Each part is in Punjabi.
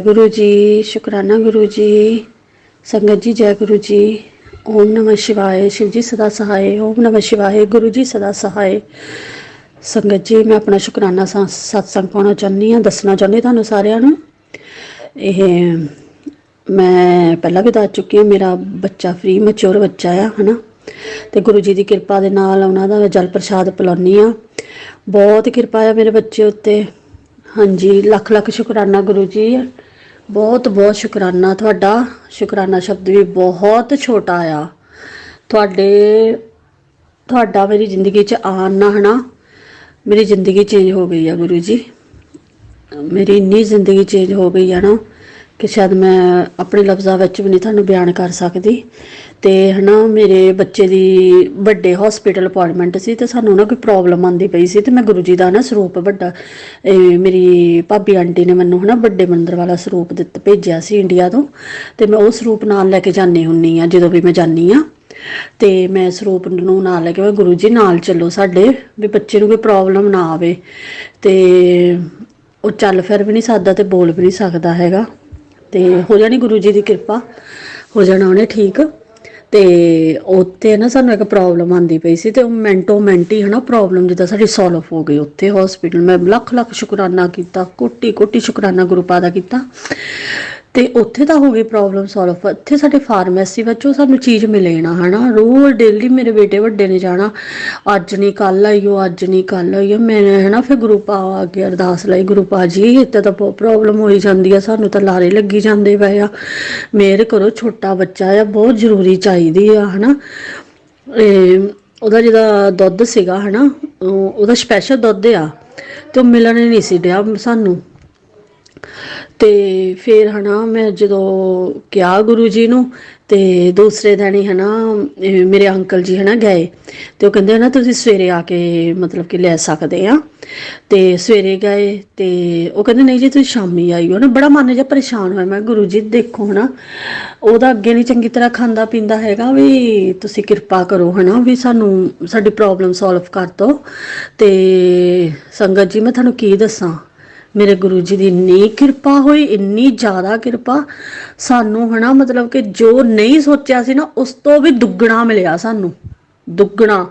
ਗੁਰੂ ਜੀ, ਸ਼ੁਕਰਾਨਾ ਗੁਰੂ ਜੀ, ਸੰਗਤ ਜੀ, ਜੈ ਗੁਰੂ ਜੀ। ਓਮ ਨਮঃ ਸ਼ਿਵਾਏ, ਸ਼ਿਵ ਜੀ ਸਦਾ ਸਹਾਏ, ਓਮ ਨਮঃ ਸ਼ਿਵਾਏ, ਗੁਰੂ ਜੀ ਸਦਾ ਸਹਾਏ। ਸੰਗਤ ਜੀ, ਮੈਂ ਆਪਣਾ ਸ਼ੁਕਰਾਨਾ ਸਤਸੰਗ ਪਾਉਣਾ ਚਾਹੁੰਦੀ ਹਾਂ, ਦੱਸਣਾ ਚਾਹੁੰਦੀ ਤੁਹਾਨੂੰ ਸਾਰਿਆਂ ਨੂੰ। ਇਹ, ਮੈਂ ਪਹਿਲਾਂ ਵੀ ਦੱਸ ਚੁੱਕੀ ਹਾਂ, ਮੇਰਾ ਬੱਚਾ ਫ੍ਰੀ ਮੈਚੁਰ ਬੱਚਾ ਆ, ਹਨਾ। ਤੇ ਗੁਰੂ ਜੀ ਦੀ ਕਿਰਪਾ ਦੇ ਨਾਲ ਉਹਨਾਂ ਦਾ ਜਲ ਪ੍ਰਸ਼ਾਦ ਪਿਲਾਉਂਦੀ ਆ ਬਹੁਤ ਕਿਰਪਾ ਆ ਮੇਰੇ ਬੱਚੇ ਉੱਤੇ। ਹਾਂਜੀ, ਲੱਖ ਲੱਖ ਸ਼ੁਕਰਾਨਾ ਗੁਰੂ ਜੀ। ਬਹੁਤ ਬਹੁਤ ਸ਼ੁਕਰਾਨਾ ਤੁਹਾਡਾ। ਸ਼ੁਕਰਾਨਾ ਸ਼ਬਦ ਵੀ ਬਹੁਤ ਛੋਟਾ ਆ। ਤੁਹਾਡੇ, ਤੁਹਾਡਾ ਮੇਰੀ ਜ਼ਿੰਦਗੀ 'ਚ ਆਉਣ ਨਾ ਹਨਾ, ਮੇਰੀ ਜ਼ਿੰਦਗੀ ਚੇਂਜ ਹੋ ਗਈ ਆ ਗੁਰੂ ਜੀ। ਮੇਰੀ ਇੰਨੀ ਜ਼ਿੰਦਗੀ ਚੇਂਜ ਹੋ ਗਈ ਆ ਨਾ। ਕਿ ਸ਼ਾਇਦ ਮੈਂ ਆਪਣੇ ਲਫ਼ਜ਼ਾਂ ਵਿੱਚ ਵੀ ਨਹੀਂ ਤੁਹਾਨੂੰ ਬਿਆਨ ਕਰ ਸਕਦੀ। ਤੇ ਹਨਾ, ਮੇਰੇ ਬੱਚੇ ਦੀ ਵੱਡੇ ਹਸਪੀਟਲ ਅਪਾਇੰਟਮੈਂਟ ਸੀ ਤੇ ਸਾਨੂੰ ਨਾ ਕੋਈ ਪ੍ਰੋਬਲਮ ਆਂਦੀ ਪਈ ਸੀ ਤੇ ਮੈਂ ਗੁਰੂ ਜੀ ਦਾ ਨਾ ਸਰੂਪ ਵੱਡਾ, ਇਹ ਮੇਰੀ ਭਾਬੀ ਆਂਟੀ ਨੇ ਮੈਨੂੰ ਹਨਾ ਵੱਡੇ ਮੰਦਰ ਵਾਲਾ ਸਰੂਪ ਦਿੱਤਾ, ਭੇਜਿਆ ਸੀ ਇੰਡੀਆ ਤੋਂ। ਤੇ ਮੈਂ ਉਹ ਸਰੂਪ ਨਾਲ ਲੈ ਕੇ ਜਾਂਦੀ ਹੁੰਨੀ ਆ ਜਦੋਂ ਵੀ ਮੈਂ ਜਾਂਦੀ ਆ ਤੇ ਮੈਂ ਸਰੂਪ ਨੂੰ ਨਾਲ ਲੈ ਕੇ ਮੈਂ ਗੁਰੂ ਜੀ ਨਾਲ ਚੱਲੋ ਸਾਡੇ, ਵੀ ਬੱਚੇ ਨੂੰ ਕੋਈ ਪ੍ਰੋਬਲਮ ਨਾ ਆਵੇ। ਤੇ ਉਹ ਚੱਲ ਫਿਰ ਵੀ ਨਹੀਂ ਸਕਦਾ ਤੇ ਬੋਲ ਵੀ ਨਹੀਂ ਸਕਦਾ ਹੈਗਾ। ਤੇ ਹੋ ਜਾਣੀ ਗੁਰੂ ਜੀ ਦੀ ਕਿਰਪਾ, ਹੋ ਜਾਣਾ ਉਹਨੇ ਠੀਕ। ਤੇ ਉੱਥੇ ਨਾ ਸਾਨੂੰ ਇੱਕ ਪ੍ਰੋਬਲਮ ਆਂਦੀ ਪਈ ਸੀ ਤੇ ਉਹ ਮਿੰਟੋ ਮਿੰਟ ਹੀ ਹਨਾ ਪ੍ਰੋਬਲਮ ਜਿੱਦਾਂ ਸਾਡੀ ਸੋਲਵ ਹੋ ਗਈ ਉੱਥੇ ਹਸਪੀਟਲ ਮੈਂ ਲੱਖ ਲੱਖ ਸ਼ੁਕਰਾਨਾ ਕੀਤਾ ਕੋਟੀ ਕੋਟੀ ਸ਼ੁਕਰਾਨਾ ਗੁਰੂ ਪਾ ਦਾ ਕੀਤਾ। ਤੇ ਉੱਥੇ ਤਾਂ ਹੋ ਗਈ ਪ੍ਰੋਬਲਮ ਸੋਲਵ ਇੱਥੇ ਸਾਡੇ ਫਾਰਮੇਸੀ ਵਿੱਚੋਂ ਸਾਨੂੰ ਚੀਜ਼ ਮਿਲੇ ਨਾ, ਹਨਾ? ਰੋਜ਼ ਡੇਲੀ ਮੇਰੇ ਬੇਟੇ ਵੱਡੇ ਨੇ ਜਾਣਾ। ਅੱਜ ਨਹੀਂ ਕੱਲ ਆਈਓ, ਅੱਜ ਨਹੀਂ ਕੱਲ ਆਈਓ। ਮੈਂ, ਹਨਾ, ਫਿਰ ਗੁਰੂ ਪਾ ਆ ਕੇ ਅਰਦਾਸ ਲਈ। ਗਰੁੱਪ ਆ ਜੀ, ਇੱਥੇ ਤਾਂ ਬਹੁਤ ਪ੍ਰੋਬਲਮ ਹੋਈ ਜਾਂਦੀ ਆ। ਸਾਨੂੰ ਤਾਂ ਲਾਰੇ ਲੱਗੀ ਜਾਂਦੇ ਪਏ ਆ। ਮੇਰ ਕਰੋ, ਛੋਟਾ ਬੱਚਾ ਆ, ਬਹੁਤ ਜ਼ਰੂਰੀ ਚਾਹੀਦੀ ਆ, ਹਨਾ? ਇਹ ਉਹਦਾ ਜਿਹੜਾ ਦੁੱਧ ਸੀਗਾ, ਹਨਾ, ਉਹ- ਉਹਦਾ ਸਪੈਸ਼ਲ ਦੁੱਧ ਆ। ਤੇ ਉਹ ਮਿਲਣ ਨਹੀਂ ਸੀ ਡਿਆ ਸਾਨੂੰ। ਤੇ ਫਿਰ ਹਨਾ ਮੈਂ ਜਦੋਂ ਕਿਹਾ ਗੁਰੂ ਜੀ ਨੂੰ ਤੇ ਦੂਸਰੇ ਦਿਨ ਹੀ ਹਨਾ, ਇਹ ਮੇਰੇ ਅੰਕਲ ਜੀ ਹਨਾ ਗਏ ਤੇ ਉਹ ਕਹਿੰਦੇ, ਹਨਾ, ਤੁਸੀਂ ਸਵੇਰੇ ਆ ਕੇ ਮਤਲਬ ਕਿ ਲੈ ਸਕਦੇ ਆ। ਤੇ ਸਵੇਰੇ ਗਏ ਤੇ ਉਹ ਕਹਿੰਦੇ, ਨਹੀਂ ਜੀ, ਤੁਸੀਂ ਸ਼ਾਮੀ ਆਈਓ ਨਾ। ਬੜਾ ਮਨ ਜਿਹਾ ਪਰੇਸ਼ਾਨ ਹੋਇਆ, ਮੈਂ ਗੁਰੂ ਜੀ, ਦੇਖੋ ਹਨਾ, ਉਹਦਾ ਅੱਗੇ ਨਹੀਂ ਚੰਗੀ ਤਰ੍ਹਾਂ ਖਾਂਦਾ ਪੀਂਦਾ ਹੈਗਾ ਵੀ ਤੁਸੀਂ ਕਿਰਪਾ ਕਰੋ ਹਨਾ ਵੀ ਸਾਨੂੰ, ਸਾਡੀ ਪ੍ਰੋਬਲਮ ਸੋਲਵ ਕਰ ਦਿਓ ਤੇ ਸੰਗਤ ਜੀ, ਮੈਂ ਤੁਹਾਨੂੰ ਕੀ ਦੱਸਾਂ? ਮੇਰੇ ਗੁਰੂ ਜੀ ਦੀ ਇੰਨੀ ਕਿਰਪਾ ਹੋਈ, ਇੰਨੀ ਜ਼ਿਆਦਾ ਕਿਰਪਾ। ਸਾਨੂੰ ਹਨਾ, ਮਤਲਬ ਕਿ ਜੋ ਨਹੀਂ ਸੋਚਿਆ ਸੀ ਨਾ, ਉਸ ਤੋਂ ਵੀ ਦੁੱਗਣਾ ਮਿਲਿਆ ਸਾਨੂੰ। ਦੁੱਗਣਾ।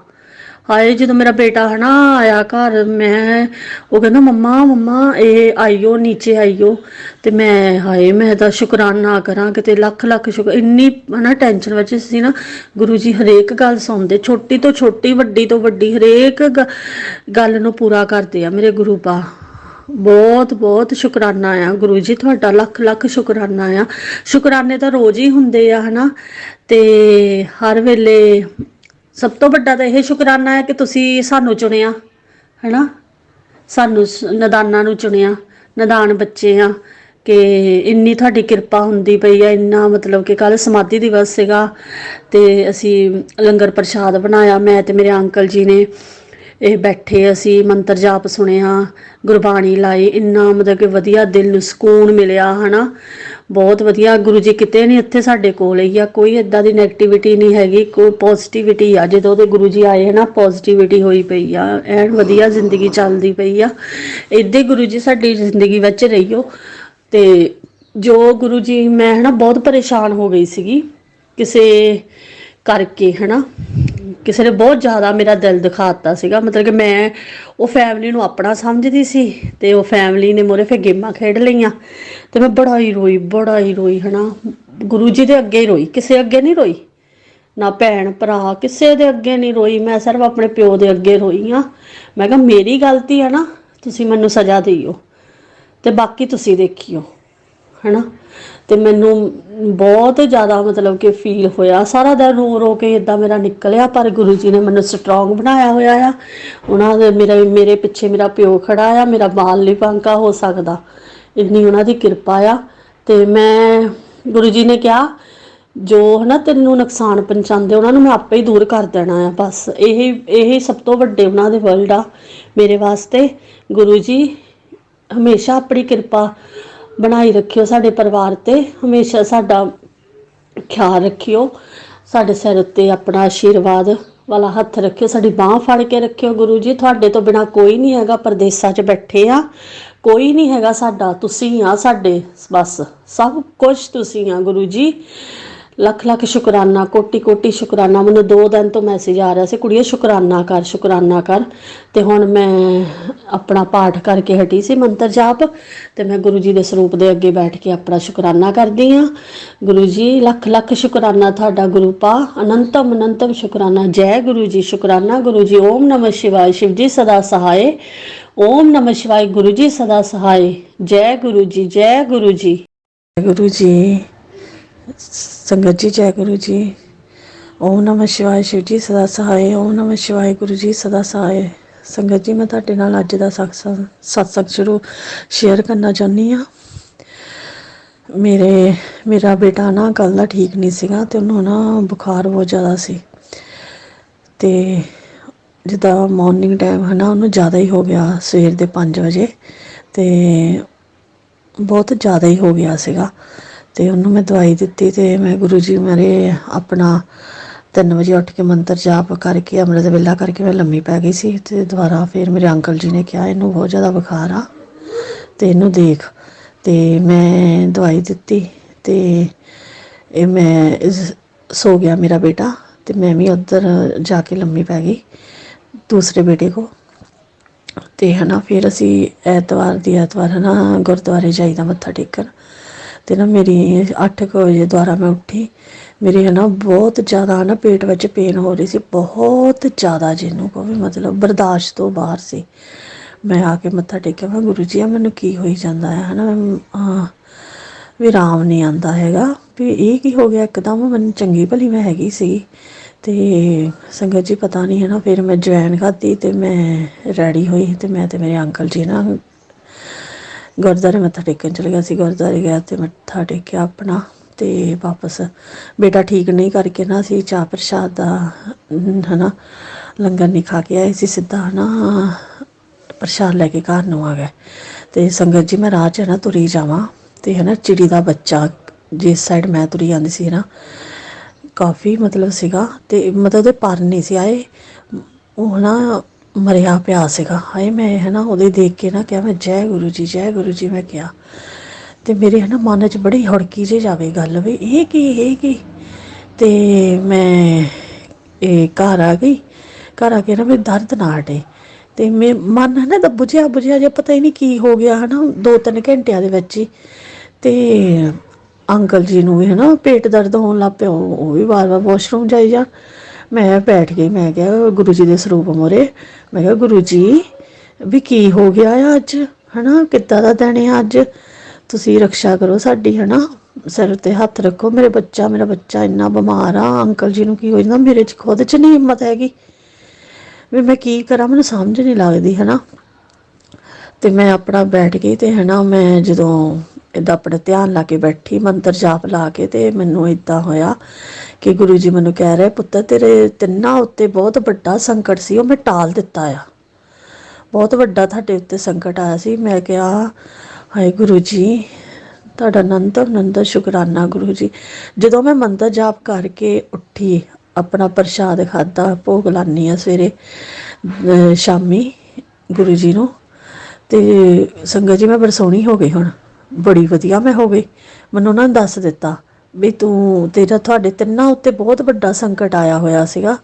ਹਾਏ, ਜਦੋਂ ਮੇਰਾ ਬੇਟਾ ਹਨਾ ਆਇਆ ਘਰ, ਮੈਂ ਉਹ ਕਹਿੰਦਾ, ਮੰਮਾ ਮੰਮਾ, ਇਹ ਆਈਓ, ਨੀਚੇ ਆਈਓ। ਤੇ ਮੈਂ, ਹਾਏ, ਮੈਂ ਤਾਂ ਸ਼ੁਕਰਾਨਾ ਕਰਾਂ ਕਿਤੇ ਲੱਖ ਲੱਖ ਸ਼ੁਕਰ। ਇੰਨੀ ਹਨਾ ਟੈਨਸ਼ਨ ਵਿੱਚ ਸੀ ਨਾ, ਗੁਰੂ ਜੀ ਹਰੇਕ ਗੱਲ ਸੁਣਦੇ। ਛੋਟੀ ਤੋਂ ਛੋਟੀ, ਵੱਡੀ ਤੋਂ ਵੱਡੀ, ਹਰੇਕ ਗੱਲ ਨੂੰ ਪੂਰਾ ਕਰਦੇ ਆ ਮੇਰੇ ਗੁਰੂ ਪਾ ਬਹੁਤ ਬਹੁਤ ਸ਼ੁਕਰਾਨਾ ਆ। ਗੁਰੂ ਜੀ, ਤੁਹਾਡਾ ਲੱਖ ਲੱਖ ਸ਼ੁਕਰਾਨਾ ਆ। ਸ਼ੁਕਰਾਨੇ ਤਾਂ ਰੋਜ਼ ਹੀ ਹੁੰਦੇ ਆ, ਹਨਾ? ਤੇ ਹਰ ਵੇਲੇ ਸਭ ਤੋਂ ਵੱਡਾ ਤਾਂ ਇਹ ਸ਼ੁਕਰਾਨਾ ਹੈ ਕਿ ਤੁਸੀਂ ਸਾਨੂੰ ਚੁਣਿਆ, ਹਨਾ? ਸਾਨੂੰ ਨਦਾਨਾਂ ਨੂੰ ਚੁਣਿਆ, ਨਦਾਨ ਬੱਚੇ ਆ, ਕਿ ਇੰਨੀ ਤੁਹਾਡੀ ਕਿਰਪਾ ਹੁੰਦੀ ਪਈ ਆ, ਇੰਨਾ ਮਤਲਬ ਕਿ ਕੱਲ ਸਮਾਧੀ ਦਿਵਸ ਸੀਗਾ ਤੇ ਅਸੀਂ ਲੰਗਰ ਪ੍ਰਸ਼ਾਦ ਬਣਾਇਆ, ਮੈਂ ਤੇ ਮੇਰੇ ਅੰਕਲ ਜੀ ਨੇ। ਇਹ ਬੈਠੇ ਅਸੀਂ, ਮੰਤਰ ਜਾਪ ਸੁਣਿਆ, ਗੁਰਬਾਣੀ ਲਾਈ, ਇੰਨਾ ਮਤਲਬ ਕਿ ਵਧੀਆ ਦਿਲ ਨੂੰ ਸਕੂਨ ਮਿਲਿਆ, ਹਨਾ। ਬਹੁਤ ਵਧੀਆ, ਗੁਰੂ ਜੀ ਕਿਤੇ ਨਹੀਂ ਇੱਥੇ ਸਾਡੇ ਕੋਲ ਹੀ ਆ, ਕੋਈ ਇਦਾਂ ਦੀ 네ਗੇਟਿਵਿਟੀ ਨਹੀਂ ਹੈਗੀ, ਕੋਈ ਪੋਜ਼ਿਟਿਵਿਟੀ ਆ। ਜਦੋਂ ਦੇ ਗੁਰੂ ਜੀ ਆਏ ਹਨਾ ਪੋਜ਼ਿਟਿਵਿਟੀ ਹੋਈ ਪਈ ਆ, ਐਨ ਵਧੀਆ ਜ਼ਿੰਦਗੀ ਚੱਲਦੀ ਪਈ ਆ। ਇਦਾਂ ਹੀ ਗੁਰੂ ਜੀ ਸਾਡੀ ਜ਼ਿੰਦਗੀ ਵਿੱਚ ਰਹੀਓ। ਤੇ ਜੋ ਗੁਰੂ ਜੀ, ਮੈਂ ਹਨਾ, ਬਹੁਤ ਪਰੇਸ਼ਾਨ ਹੋ ਗਈ ਸੀਗੀ ਕਿਸੇ ਕਰਕੇ, ਹਨਾ। ਕਿਸੇ ਨੇ ਬਹੁਤ ਜ਼ਿਆਦਾ ਮੇਰਾ ਦਿਲ ਦਿਖਾਤਾ ਸੀਗਾ। ਮਤਲਬ ਕਿ ਮੈਂ ਉਹ ਫੈਮਿਲੀ ਨੂੰ ਆਪਣਾ ਸਮਝਦੀ ਸੀ ਤੇ ਉਹ ਫੈਮਿਲੀ ਨੇ ਮੋਰੇ ਫਿਰ ਗੇਮਾਂ ਖੇਡ ਲਈਆਂ। ਤੇ ਮੈਂ ਬੜਾ ਹੀ ਰੋਈ ਬੜਾ ਹੀ ਰੋਈ, ਹਨਾ। ਗੁਰੂ ਜੀ ਦੇ ਅੱਗੇ ਹੀ ਰੋਈ, ਕਿਸੇ ਅੱਗੇ ਨਹੀਂ ਰੋਈ। ਨਾ ਭੈਣ ਭਰਾ, ਕਿਸੇ ਦੇ ਅੱਗੇ ਨਹੀਂ ਰੋਈ। ਮੈਂ ਸਿਰਫ ਆਪਣੇ ਪਿਓ ਦੇ ਅੱਗੇ ਰੋਈ ਆ ਮੈਂ ਕਿਹਾ, ਮੇਰੀ ਗਲਤੀ ਹੈ ਨਾ, ਤੁਸੀਂ ਮੈਨੂੰ ਸਜ਼ਾ ਦਿਓ ਤੇ ਬਾਕੀ ਤੁਸੀਂ ਦੇਖਿਓ। ਹਨਾ। ਤੇ ਮੈਨੂੰ ਬਹੁਤ ਜ਼ਿਆਦਾ ਮਤਲਬ ਕਿ ਫੀਲ ਹੋਇਆ। ਸਾਰਾ ਦਿਨ ਰੋ ਰੋ ਕੇ ਇਦਾਂ ਮੇਰਾ ਨਿਕਲਿਆ, ਪਰ ਗੁਰੂ ਜੀ ਨੇ ਮੈਨੂੰ ਸਟਰੋਂਗ ਬਣਾਇਆ ਹੋਇਆ ਆ। ਉਹਨਾਂ ਦੇ ਮੇਰੇ ਮੇਰੇ ਪਿੱਛੇ ਮੇਰਾ ਪਿਓ ਖੜਾ ਆ, ਮੇਰਾ ਬਾਲ ਨਹੀਂ ਪੰਕਾ ਹੋ ਸਕਦਾ। ਇੰਨੀ ਉਹਨਾਂ ਦੀ ਕਿਰਪਾ ਆ। ਤੇ ਮੈਂ, ਗੁਰੂ ਜੀ ਨੇ ਕਿਹਾ, ਜੋ ਹਨਾ ਤੈਨੂੰ ਨੁਕਸਾਨ ਪਹੁੰਚਾਉਂਦੇ, ਉਹਨਾਂ ਨੂੰ ਮੈਂ ਆਪੇ ਹੀ ਦੂਰ ਕਰ ਦੇਣਾ ਆ, ਬਸ। ਇਹ ਇਹ ਸਭ ਤੋਂ ਵੱਡੇ ਉਹਨਾਂ ਦੇ ਵਰਲਡ ਆ ਮੇਰੇ ਵਾਸਤੇ। ਗੁਰੂ ਜੀ, ਹਮੇਸ਼ਾ ਆਪਣੀ ਕਿਰਪਾ ਬਣਾਈ ਰੱਖਿਓ ਸਾਡੇ ਪਰਿਵਾਰ ਤੇ। ਹਮੇਸ਼ਾ ਸਾਡਾ ਖਿਆਲ ਰੱਖਿਓ। ਸਾਡੇ ਸਿਰ ਉੱਤੇ ਆਪਣਾ ਆਸ਼ੀਰਵਾਦ ਵਾਲਾ ਹੱਥ ਰੱਖਿਓ। ਸਾਡੀ ਬਾਹ ਫੜ ਕੇ ਰੱਖਿਓ ਗੁਰੂ ਜੀ। ਤੁਹਾਡੇ ਤੋਂ ਬਿਨਾ ਕੋਈ ਨਹੀਂ ਹੈਗਾ। ਪਰਦੇਸਾਂ 'ਚ ਬੈਠੇ ਆ। ਕੋਈ ਨਹੀਂ ਹੈਗਾ ਸਾਡਾ। ਤੁਸੀਂ ਆ ਸਾਡੇ। ਬਸ ਸਭ ਕੁਝ ਤੁਸੀਂ ਆ ਗੁਰੂ ਜੀ। ਲੱਖ ਲੱਖ ਸ਼ੁਕਰਾਨਾ, ਕੋਟੀ ਕੋਟੀ ਸ਼ੁਕਰਾਨਾ, ਮੈਨੂੰ ਦੋ ਦਿਨ ਤੋਂ ਮੈਸੇਜ ਆ ਰਿਹਾ ਸੀ, ਕੁੜੀਏ ਸ਼ੁਕਰਾਨਾ ਕਰ ਸ਼ੁਕਰਾਨਾ ਕਰ। ਤੇ ਹੁਣ ਮੈਂ ਆਪਣਾ ਪਾਠ ਕਰਕੇ ਹਟੀ ਸੀ ਮੰਤਰ ਜਾਪ ਤੇ ਮੈਂ ਗੁਰੂ ਜੀ ਦੇ ਸਰੂਪ ਦੇ ਅੱਗੇ ਬੈਠ ਕੇ ਆਪਣਾ ਸ਼ੁਕਰਾਨਾ ਕਰਦੀ ਆ ਗੁਰੂ ਜੀ, ਲੱਖ ਲੱਖ ਸ਼ੁਕਰਾਨਾ ਤੁਹਾਡਾ ਗੁਰੂ ਪਾ, ਅਨੰਤਮ ਅਨੰਤਮ ਸ਼ੁਕਰਾਨਾ। ਜੈ ਗੁਰੂ ਜੀ, ਸ਼ੁਕਰਾਨਾ। ਗੁਰੂ ਜੀ, ਓਮ ਨਮः ਸ਼ਿਵਾਏ। ਸ਼ਿਵ ਜੀ, ਸਦਾ ਸਹਾਏ। ਓਮ ਨਮ ਸ਼ਿਵਾਏ। ਗੁਰੂ ਜੀ, ਸਦਾ ਸਹਾਏ। ਜੈ ਗੁਰੂ ਜੀ, ਜੈ ਗੁਰੂ ਜੀ ਗੁਰੂ ਜੀ। ਸੰਗਤ ਜੀ, ਜੈ ਗੁਰੂ ਜੀ। ਓਮ ਨਮः ਸ਼ਿਵਾਏ, ਸ਼ਿਵ ਜੀ ਸਦਾ ਸਹਾਏ। ਓਮ ਨਮः ਸ਼ਿਵਾਏ, ਗੁਰੂ ਜੀ ਸਦਾ ਸਹਾਏ। ਸੰਗਤ ਜੀ, ਮੈਂ ਤੁਹਾਡੇ ਨਾਲ ਅੱਜ ਦਾ ਸਤ ਸਤਸੰਗ ਸ਼ੁਰੂ ਸ਼ੇਅਰ ਕਰਨਾ ਚਾਹੁੰਦੀ ਆ ਮੇਰੇ, ਮੇਰਾ ਬੇਟਾ ਨਾ ਕੱਲ ਦਾ ਠੀਕ ਨਹੀਂ ਸੀਗਾ ਤੇ ਉਹਨੂੰ ਨਾ ਬੁਖਾਰ ਬਹੁਤ ਜ਼ਿਆਦਾ ਸੀ। ਤੇ ਜਿੱਦਾਂ ਮਾਰਨਿੰਗ ਟਾਈਮ ਹਨਾ, ਉਹਨੂੰ ਜ਼ਿਆਦਾ ਹੀ ਹੋ ਗਿਆ ਸਵੇਰ ਦੇ 5 ਵਜੇ ਤੇ ਬਹੁਤ ਜ਼ਿਆਦਾ ਹੀ ਹੋ ਗਿਆ ਸੀਗਾ। ਤੇ ਉਹਨੂੰ ਮੈਂ ਦਵਾਈ ਦਿੱਤੀ ਤੇ ਮੈਂ ਗੁਰੂ ਜੀ ਮੇਰੇ ਆਪਣਾ 3 ਵਜੇ ਉੱਠ ਕੇ ਮੰਤਰ ਜਾਪ ਕਰਕੇ, ਅੰਮ੍ਰਿਤ ਵੇਲਾ ਕਰਕੇ ਮੈਂ ਲੰਮੀ ਪੈ ਗਈ ਸੀ ਤੇ ਦੁਬਾਰਾ ਫਿਰ ਮੇਰੇ ਅੰਕਲ ਜੀ ਨੇ ਕਿਹਾ, ਇਹਨੂੰ ਬਹੁਤ ਜ਼ਿਆਦਾ ਬੁਖਾਰ ਆ ਤੇ ਇਹਨੂੰ ਦੇਖ। ਤੇ ਮੈਂ ਦਵਾਈ ਦਿੱਤੀ ਤੇ ਇਹ ਮੈਂ ਸੋ ਗਿਆ ਮੇਰਾ ਬੇਟਾ ਤੇ ਮੈਂ ਵੀ ਉੱਧਰ ਜਾ ਕੇ ਲੰਮੀ ਪੈ ਗਈ ਦੂਸਰੇ ਬੇਟੇ ਕੋ ਤੇ ਹਨਾ, ਫਿਰ ਅਸੀਂ ਐਤਵਾਰ ਦੀ ਐਤਵਾਰ ਹਨਾ ਗੁਰਦੁਆਰੇ ਜਾਈਦਾ ਮੱਥਾ ਟੇਕਣ। ਤੇ ਨਾ ਮੇਰੀ 8 ਵਜੇ ਦੁਆਰਾ ਮੈਂ ਉੱਠੀ। ਮੇਰੀ ਹੈ ਨਾ ਬਹੁਤ ਜ਼ਿਆਦਾ ਨਾ ਪੇਟ ਵਿੱਚ ਪੇਨ ਹੋ ਰਹੀ ਸੀ ਬਹੁਤ ਜ਼ਿਆਦਾ ਜਿਹਨੂੰ ਕੋ ਵੀ ਮਤਲਬ ਬਰਦਾਸ਼ਤ ਤੋਂ ਬਾਹਰ ਸੀ। ਮੈਂ ਆ ਕੇ ਮੱਥਾ ਟੇਕਿਆ ਮੈਂ ਗੁਰੂ ਜੀ ਆ ਮੈਨੂੰ ਕੀ ਹੋਈ ਜਾਂਦਾ ਹੈ? ਹਨਾ ਮੈਂ, ਵੀ ਆਰਾਮ ਨਹੀਂ ਆਂਦਾ ਹੈਗਾ। ਵੀ ਇਹ ਕੀ ਹੋ ਗਿਆ? ਇੱਕਦਮ ਮੈਨੂੰ ਚੰਗੀ ਭਲੀ ਮੈਂ ਹੈਗੀ ਸੀ। ਤੇ ਸੰਗਤ ਜੀ ਪਤਾ ਨਹੀਂ ਹੈ ਨਾ ਫਿਰ ਮੈਂ ਜਵੈਨ ਖਾਧੀ ਤੇ ਮੈਂ ਰੈਡੀ ਹੋਈ ਤੇ ਮੈਂ ਤੇ ਮੇਰੇ ਅੰਕਲ ਜੀ ਨਾ ਗੁਰਦੁਆਰੇ ਮੱਥਾ ਟੇਕਣ ਚਲੇ ਗਿਆ ਸੀ। ਗੁਰਦੁਆਰੇ ਗਿਆ ਤੇ ਮੱਥਾ ਟੇਕਿਆ ਆਪਣਾ ਤੇ ਵਾਪਸ। ਬੇਟਾ ਠੀਕ ਨਹੀਂ ਕਰਕੇ ਨਾ ਅਸੀਂ ਚਾਹ ਪ੍ਰਸ਼ਾਦ ਦਾ ਅਮ, ਹਨਾ ਲੰਗਰ ਨਹੀਂ ਖਾ ਕੇ ਆਏ ਸੀ। ਸਿੱਧਾ ਨਾ ਪ੍ਰਸ਼ਾਦ ਲੈ ਕੇ ਘਰ ਨੂੰ ਆ ਗਏ। ਤੇ ਸੰਗਤ ਜੀ ਮੈਂ ਰਾਹ 'ਚ ਨਾ ਤੁਰੀ ਜਾਵਾਂ ਤੇ ਹਨਾ ਚਿੜੀ ਦਾ ਬੱਚਾ ਜਿਸ ਸਾਈਡ ਮੈਂ ਤੁਰੀ ਜਾਂਦੀ ਸੀ ਨਾ ਕਾਫੀ ਮਤਲਬ ਸੀਗਾ ਤੇ ਮਤਲਬ ਉਹਦੇ ਪਰ ਨਹੀਂ ਸੀ ਆਏ। ਉਹ ਨਾ ਮਰਿਆ ਪਿਆ ਸੀਗਾ। ਹਾਏ, ਮੈਂ ਹੈ ਨਾ ਉਹਦੇ ਦੇਖ ਕੇ ਨਾ ਕਿਹਾ, ਮੈਂ ਜੈ ਗੁਰੂ ਜੀ, ਜੈ ਗੁਰੂ ਜੀ, ਮੈਂ ਕਿਹਾ। ਤੇ ਮੇਰੇ ਹੈ ਨਾ ਮਨ 'ਚ ਬੜੀ ਹੜਕੀ ਜੇ ਜਾਵੇ ਗੱਲ ਵੀ, ਇਹ ਕੀ ਇਹ ਕੀ? ਤੇ ਮੈਂ ਇਹ ਘਰ ਆ ਗਈ। ਘਰ ਆ ਕੇ ਨਾ ਮੇਰੇ ਦਰਦ ਨਾ ਹਟੇ। ਤੇ ਮੇ ਮਨ ਹੈ ਨਾ ਤਾਂ ਬੁਝਿਆ ਬੁਝਿਆ ਜੇ ਪਤਾ ਹੀ ਨਹੀਂ ਕੀ ਹੋ ਗਿਆ ਹੈ ਨਾ ਦੋ ਤਿੰਨ ਘੰਟਿਆਂ ਦੇ ਵਿੱਚ ਹੀ। ਤੇ ਅੰਕਲ ਜੀ ਨੂੰ ਵੀ ਹਨਾ ਪੇਟ ਦਰਦ ਹੋਣ ਲੱਗ ਪਿਆ, ਉਹ ਉਹ ਵੀ ਵਾਰ-ਵਾਰ ਵਾਸ਼ਰੂਮ ਜਾਈ ਜਾ ਮੈਂ ਬੈਠ ਗਈ, ਮੈਂ ਕਿਹਾ ਗੁਰੂ ਜੀ ਦੇ ਸਰੂਪ ਮੋਰੇ। ਮੈਂ ਕਿਹਾ, ਗੁਰੂ ਜੀ, ਵੀ ਕੀ ਹੋ ਗਿਆ ਆ ਅੱਜ? ਹਨਾ? ਕਿੱਦਾਂ ਦਾ ਦਿਨ ਹੈ ਅੱਜ? ਤੁਸੀਂ ਰੱਖਿਆ ਕਰੋ ਸਾਡੀ, ਹਨਾ? ਸਿਰ ਤੇ ਹੱਥ ਰੱਖੋ। ਮੇਰੇ ਬੱਚਾ, ਮੇਰਾ ਬੱਚਾ ਇੰਨਾ ਬਿਮਾਰ ਆ। ਅੰਕਲ ਜੀ ਨੂੰ ਕੀ ਹੋ ਜਾਂਦਾ? ਮੇਰੇ ਚ ਖੁਦ ਚ ਨਹੀਂ ਹਿੰਮਤ ਹੈਗੀ। ਵੀ ਮੈਂ ਕੀ ਕਰਾਂ? ਮੈਨੂੰ ਸਮਝ ਨਹੀਂ ਲੱਗਦੀ, ਹਨਾ? ਤੇ ਮੈਂ ਆਪਣਾ ਬੈਠ ਗਈ ਤੇ, ਹਨਾ, ਮੈਂ ਜਦੋਂ ਇਦਾਂ ਆਪਣੇ ਧਿਆਨ ਲਾ ਕੇ ਬੈਠੀ ਮੰਤਰ ਜਾਪ ਲਾ ਕੇ ਤੇ ਮੈਨੂੰ ਇਦਾਂ ਹੋਇਆ ਕਿ ਗੁਰੂ ਜੀ ਮੈਨੂੰ ਕਹਿ ਰਹੇ ਪੁੱਤਰ ਤੇਰੇ ਤਿੰਨਾਂ ਉੱਤੇ ਬਹੁਤ ਵੱਡਾ ਸੰਕਟ ਸੀ, ਉਹ ਮੈਂ ਟਾਲ ਦਿੱਤਾ ਆ। ਬਹੁਤ ਵੱਡਾ ਤੁਹਾਡੇ ਉੱਤੇ ਸੰਕਟ ਆਇਆ ਸੀ। ਮੈਂ ਕਿਹਾ, ਹਾਏ ਗੁਰੂ ਜੀ, ਤੁਹਾਡਾ ਅਨੰਤ ਅਨੰਤ ਸ਼ੁਕਰਾਨਾ ਗੁਰੂ ਜੀ। ਜਦੋਂ ਮੈਂ ਮੰਤਰ ਜਾਪ ਕਰਕੇ ਉੱਠੀ, ਆਪਣਾ ਪ੍ਰਸ਼ਾਦ ਖਾਦਾ ਭੋਗ ਲਾਨੀ ਆ ਸਵੇਰੇ ਸ਼ਾਮੀ ਗੁਰੂ ਜੀ ਨੂੰ, ਤੇ ਸੰਗਤ ਜੀ, ਮੈਂ ਬਰਸੋਣੀ ਹੋ ਗਈ ਹੁਣ। ਬੜੀ ਵਧੀਆ ਮੈਂ ਹੋ ਮੈਨੂੰ ਉਹਨਾਂ ਨੇ ਦੱਸ ਦਿੱਤਾ ਵੀ ਤੂੰ ਤੇਰਾ ਤੁਹਾਡੇ ਤਿੰਨਾਂ ਉੱਤੇ ਬਹੁਤ ਵੱਡਾ ਸੰਕਟ ਆਇਆ ਹੋਇਆ ਸੀਗਾ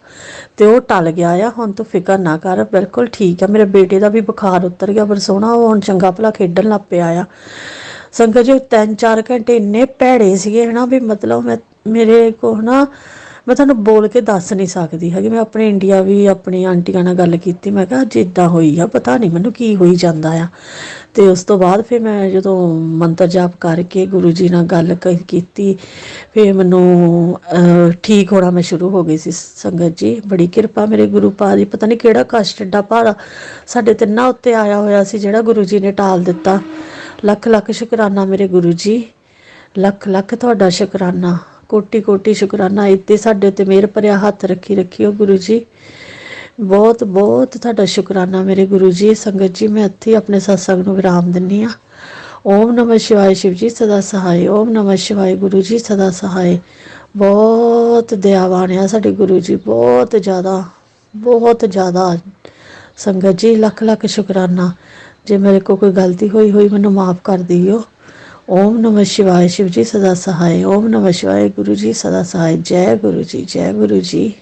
ਤੇ ਉਹ ਟਲ ਗਿਆ ਆ। ਹੁਣ ਤੂੰ ਫਿਕਰ ਨਾ ਕਰ, ਬਿਲਕੁਲ ਠੀਕ ਆ। ਮੇਰੇ ਬੇਟੇ ਦਾ ਵੀ ਬੁਖਾਰ ਉਤਰ ਗਿਆ ਬਰਸੋਣਾ ਉਹ ਹੁਣ ਚੰਗਾ ਭਲਾ ਖੇਡਣ ਲੱਗ ਪਿਆ ਆ। ਸੰਗਤ ਜੀ, ਤਿੰਨ ਚਾਰ ਘੰਟੇ ਇੰਨੇ ਭੈੜੇ ਸੀਗੇ ਹਨਾ ਵੀ ਮਤਲਬ ਮੈਂ ਮੇਰੇ ਕੋ ਹਨਾ ਮੈਂ ਤੁਹਾਨੂੰ ਬੋਲ ਕੇ ਦੱਸ ਨਹੀਂ ਸਕਦੀ ਹੈਗੀ। ਮੈਂ ਆਪਣੇ ਇੰਡੀਆ ਵੀ ਆਪਣੀ ਆਂਟੀਆਂ ਨਾਲ ਗੱਲ ਕੀਤੀ। ਮੈਂ ਕਿਹਾ ਅੱਜ ਏਦਾਂ ਹੋਈ ਆ, ਪਤਾ ਨਹੀਂ ਮੈਨੂੰ ਕੀ ਹੋਈ ਜਾਂਦਾ ਆ। ਤੇ ਉਸ ਤੋਂ ਬਾਅਦ ਫਿਰ ਮੈਂ ਜਦੋਂ ਮੰਤਰ ਜਾਪ ਕਰਕੇ ਗੁਰੂ ਜੀ ਨਾਲ ਗੱਲ ਕ- ਕੀਤੀ, ਫਿਰ ਮੈਨੂੰ ਠੀਕ ਹੋਣਾ ਮੈਂ ਸ਼ੁਰੂ ਹੋ ਗਈ ਸੀ ਸੰਗਤ ਜੀ। ਬੜੀ ਕਿਰਪਾ ਮੇਰੇ ਗੁਰੂ ਪਾ ਦੀ। ਪਤਾ ਨਹੀਂ ਕਿਹੜਾ ਕਸ਼ਟ ਏਡਾ ਭਾਰਾ ਸਾਡੇ ਤਿੰਨਾਂ ਉੱਤੇ ਆਇਆ ਹੋਇਆ ਸੀ, ਜਿਹੜਾ ਗੁਰੂ ਜੀ ਨੇ ਟਾਲ ਦਿੱਤਾ। ਲੱਖ ਲੱਖ ਸ਼ੁਕਰਾਨਾ ਮੇਰੇ ਗੁਰੂ ਜੀ। ਲੱਖ ਲੱਖ ਤੁਹਾਡਾ ਸ਼ੁਕਰਾਨਾ। ਕੋਟੀ ਕੋਟੀ ਸ਼ੁਕਰਾਨਾ ਇੱਤੇ ਸਾਡੇ ਤੇ ਮਿਹਰ ਭਰਿਆ ਹੱਥ ਰੱਖੀ, ਰੱਖਿਓ ਗੁਰੂ ਜੀ। ਬਹੁਤ ਬਹੁਤ ਤੁਹਾਡਾ ਸ਼ੁਕਰਾਨਾ ਮੇਰੇ ਗੁਰੂ ਜੀ। ਸੰਗਤ ਜੀ, ਮੈਂ ਇੱਥੇ ਆਪਣੇ satsang ਨੂੰ ਵਿਰਾਮ ਦਿੰਨੀ ਆ ਓਮ ਨਮः ਸ਼ਿਵਾਏ ਸ਼ਿਵ ਜੀ, ਸਦਾ ਸਹਾਈ ਓਮ ਨਮः ਸ਼ਿਵਾਏ ਗੁਰੂ ਜੀ, ਸਦਾ ਸਹਾਈ ਬਹੁਤ ਦਇਆਵਾਨ ਆ ਸਾਡੇ ਗੁਰੂ ਜੀ, ਬਹੁਤ ਜ਼ਿਆਦਾ ਬਹੁਤ ਜ਼ਿਆਦਾ। ਸੰਗਤ ਜੀ ਲੱਖ ਲੱਖ ਸ਼ੁਕਰਾਨਾ। ਜੇ ਮੇਰੇ ਕੋ ਕੋਈ ਗਲਤੀ ਹੋਈ ਹੋਈ ਮੈਨੂੰ ਮਾਫ ਕਰ ਦਿਓ। ਓਮ ਨਮः ਸ਼ਿਵਾਏ ਸ਼ਿਵਜੀ ਸਦਾ ਸਹਾਈ ਓਮ ਨਮः ਸ਼ਿਵਾਏ ਗੁਰੂ ਜੀ ਸਦਾ ਸਹਾਈ ਜੈ ਗੁਰੂ ਜੀ ਜੈ ਗੁਰੂ ਜੀ